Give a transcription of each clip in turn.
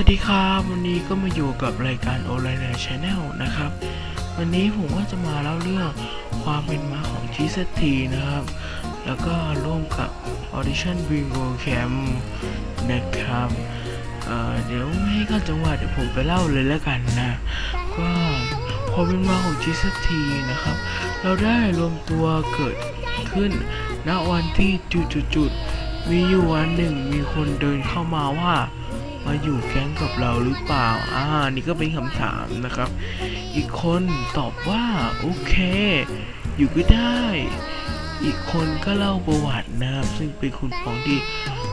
วัสดีครับวันนี้ก็มาอยู่กับรายการโอไลน์ชาแนลนะครับ วันนี้ผมก็จะมาเล่าเรื่องความเป็นมาของ GZT นะครับ แล้วก็ร่วมกับ Audition Bingo Camp นะครับเเดี๋ยวไม่ให้ขั้นจังหวะเดี๋ยวผมไปเล่าเลยแล้วกันนะ ก็ความเป็นมาของ GZT นะครับ เราได้รวมตัวเกิดขึ้นณวันที่จุดๆมีอยู่วันหนึ่งมีคนเดินเข้ามาว่า มาอยู่แก๊งกับเราหรือเปล่า อ่า นี่ก็เป็นคำถามนะครับ อีกคนตอบว่า โอเค อยู่ก็ได้ อีกคนก็เล่าประวัตินะครับ ซึ่งเป็นคุณปองที่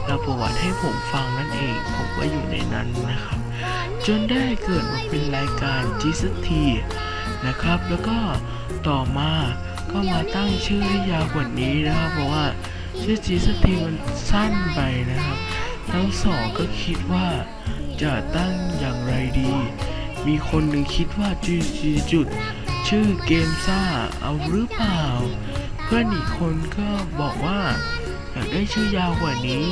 เล่าประวัติให้ผมฟังนั่นเอง ผมก็อยู่ในนั้นนะครับ จนได้เกิดมาเป็นรายการจีสทีนะครับ แล้วก็ต่อมาก็มาตั้งชื่อให้ยาวกว่านี้นะครับ เพราะว่าชื่อจีสทีมันสั้นไปนะครับ ทั้งสองก็คิดว่าจะตั้งอย่างไรดี มีคนหนึ่งคิดว่าจีจีจุด ชื่อเกมซ่าเอาหรือเปล่า เพื่อนอีกคนก็บอกว่าอยากได้ชื่อยาวกว่านี้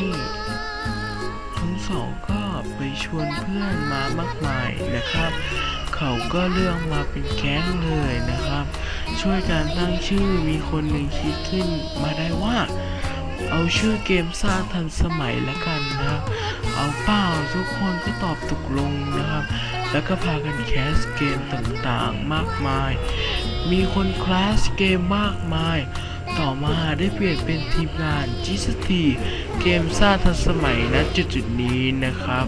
ทั้งสองก็ไปชวนเพื่อนมามากมายนะครับ เขาก็เลือกมาเป็นแก๊งเลยนะครับ ช่วยการตั้งชื่อมีคนหนึ่งคิดขึ้นมาได้ว่า เอาชื่อเกมสร้างทันสมัยละกันนะครับ เอาเปล่าทุกคนก็ตอบตกลงนะครับ แล้วก็พากันแคสเกมต่างๆมากมาย มีคนคลาสเกมมากมาย ต่อมาได้เปลี่ยนเป็นทีมงานจิสตีเกมสร้างทันสมัยณจุดๆนี้นะครับ